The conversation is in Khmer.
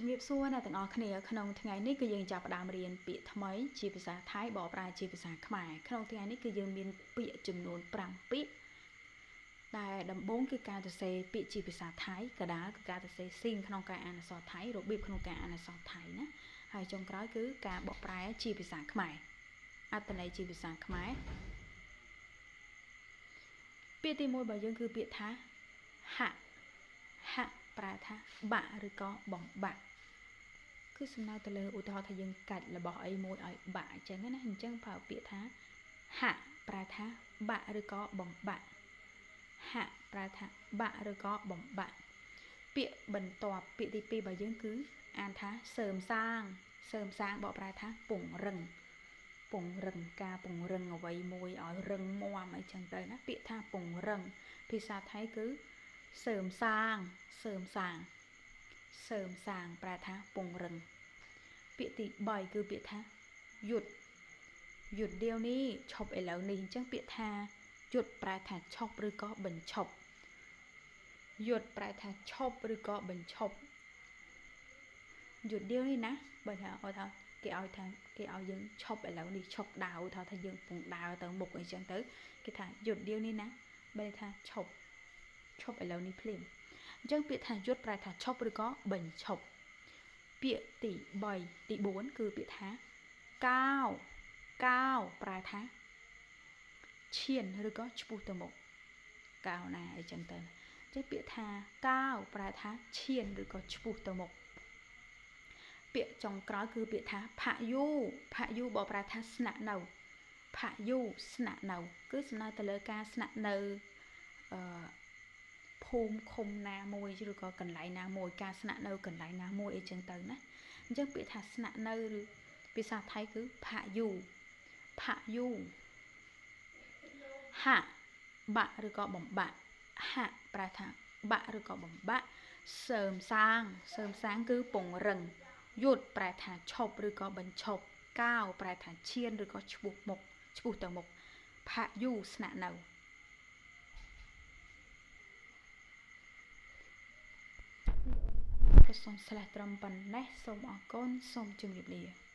ជំរាបសួរអ្នកទាំងអស់គ្នាក្នុងថ្ងៃនេះគឺយើងចាប់ផ្ដើមរៀនពាក្យថ្មីជាភាសាថៃបកប្រែជាភាសាខ្មែរក្នុងថ្ងៃនេះគឺយើងមានពាក្យចំនួន5ពាក្យដែលដំបូងគឺការសរសេរពាក្យជាភាសាថៃកដាលគឺការសរសេរស៊ីងក្នុងការអានអក្សរថៃរបៀបក្នុងការអានអក្សរថៃណាហើយចុងក្រោយគឺការបកប្រែជាភាសាខ្មែរអត្ថន័យជាភាសាខ្មែរពាក្យទី1របស់យើងគឺពាក្យថាហាក់ហាក់ ប្រែថាបាក់ឬក៏បំបាក់គឺសំដៅទៅលើឧទាហរណ៍ថាយើងកាច់របស់អីមួយឲ្យបាក់អញ្ចឹងណាអញ្ចឹងប្រើពាក្យថាហាក់ប្រែថាបាក់ឬក៏បំបាក់ហាក់ប្រែថាបាក់ឬក៏បំបាក់ពាក្យបន្ទាប់ពាក្យទី2របស់យើងគឺអានថាសើមសាងសើមសាងបកប្រែថាពង្រឹងពង្រឹងការពង្រឹងអ្វីមួយឲ្យរឹងមាំអីចឹងទៅណាពាក្យថាពង្រឹងភាសាថៃគឺសើមសាង សើមសាងសើមសាងប្រែថាពង្រឹងពាក្យទី3គឺពាក្យថាយុទ្ធយុទ្ធដៀវនេះឈប់ឥឡូវនេះអញ្ចឹងពាក្យថាយុទ្ធប្រែថាឈប់ឬក៏បញ្ឈប់យុទ្ធប្រែថាឈប់ឬក៏បញ្ឈប់យុទ្ធដៀវនេះណាបើថាអត់ថាគេឲ្យថាគេឲ្យយើងឈប់ឥឡូវនេះឈប់ដើរថាថាយើងពងដើរទៅមុខអីចឹងទៅគេថាយុទ្ធដៀវនេះណាបើថាឈប់ឈប់ឥឡូវនេះភ្លាម អញ្ចឹងពាក្យថាយុទ្ធប្រែថាឈប់ឬក៏បញ្ឈប់ពាក្យទី3ទី4គឺពាក្យថាកាវកាវប្រែថាឈានឬក៏ឆ្ពោះទៅមុខកាវណាអីចឹងទៅអញ្ចឹងពាក្យថាកាវប្រែថាឈានឬក៏ឆ្ពោះទៅមុខពាក្យចុងក្រោយគឺពាក្យថាផាយូផាយូបកប្រែថាស្នាក់នៅផាយូស្នាក់នៅ គឺសំដៅទៅលើការស្នាក់នៅអឺ ភូមិឃុំណាមួយឬក៏កន្លែងណាមួយការស្នាក់នៅកន្លែងណាមួយអីចឹងទៅណាអញ្ចឹងពាក្យថាស្នាក់នៅឬភាសាថៃគឺផាយូផាយូហាក់បាក់ឬក៏បំបាក់ហាក់ប្រែថាបាក់ឬក៏បំបាក់សើមសាងសើមសាងគឺពង្រឹងយុទ្ធប្រែថាឈប់ឬក៏បញ្ឈប់កាវប្រែថាឈានឬក៏ឈ្មោះមុខឈ្មោះទៅមុខផាយូស្នាក់នៅ សូមស្លេះត្រឹមប៉ុណ្ណេះសូមអរគុណសូមជម្រាបលា